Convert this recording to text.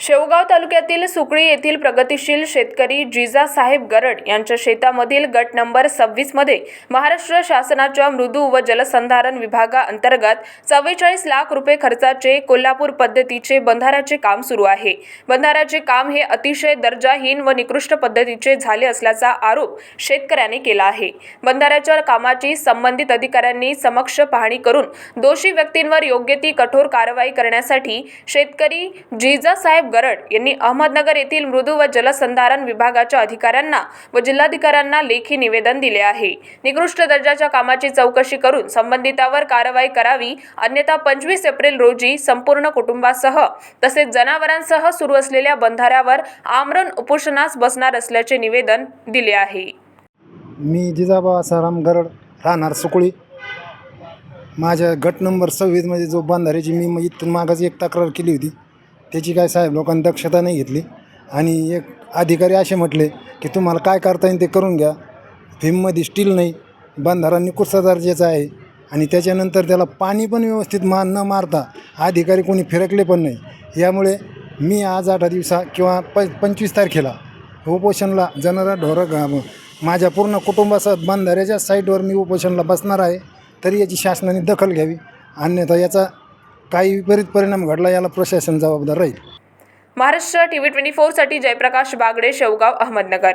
शेवगाव तालुक्यातील सुकळी येथील प्रगतिशील शेतकरी जिजासाहेब गरड यांच्या शेतामधील गट नंबर सव्वीसमध्ये महाराष्ट्र शासनाच्या मृदू व जलसंधारण विभागाअंतर्गत चव्वेचाळीस लाख रुपये खर्चाचे कोल्हापूर पद्धतीचे बंधाऱ्याचे काम सुरू आहे. बंधाऱ्याचे काम हे अतिशय दर्जाहीन व निकृष्ट पद्धतीचे झाले असल्याचा आरोप शेतकऱ्याने केला आहे. बंधाऱ्याच्या कामाची संबंधित अधिकाऱ्यांनी समक्ष पाहणी करून दोषी व्यक्तींवर योग्य ती कठोर कारवाई करण्यासाठी शेतकरी जिजासाहेब गरड यांनी अहमदनगर येथील मृदू व जलसंधारण विभागाच्या अधिकाऱ्यांना व जिल्हाधिकाऱ्यांना लेखी निवेदन दिले आहे. निकृष्ट दर्जाच्या कामाची चौकशी करून संबंधितावर कारवाई करावी. अन्यथा पंचवीस एप्रिल रोजी संपूर्ण कुटुंबासह तसेच जनावरांसह सुरू असलेल्या बंधाऱ्यावर आमरण उपोषणास बसणार असल्याचे निवेदन दिले आहे. मी जिजाबा असाराम गरड राहणार सुकळी. माझ्या गट नंबर सव्वीसमध्ये जो बांधाऱ्याची मी इथून मागास एक तक्रार केली होती. त्याची काय साहेब लोकांनी दक्षता नाही घेतली. आणि एक अधिकारी असे म्हटले की तुम्हाला काय करता येईल ते करून घ्या. फिममध्ये स्टील नाही बंधारा कुठचा दर्जाचा आहे? आणि त्याच्यानंतर त्याला पाणी पण व्यवस्थित मा न मारता अधिकारी कोणी फिरकले पण नाही. यामुळे मी आज आठ दिवसा किंवा प पंचवीस तारखेला उपोषणला जनरा ढोरं माझ्या पूर्ण कुटुंबासह बंधाऱ्याच्या साईटवर मी उपोषणला बसणार आहे. तरी याची शासनाने दखल घ्यावी. अन्यथा याचा काही विपरीत परिणाम घडला याला प्रशासन जबाबदार राहील. महाराष्ट्र टीव्ही ट्वेंटी फोरसाठी जयप्रकाश बागडे शेवगाव अहमदनगर.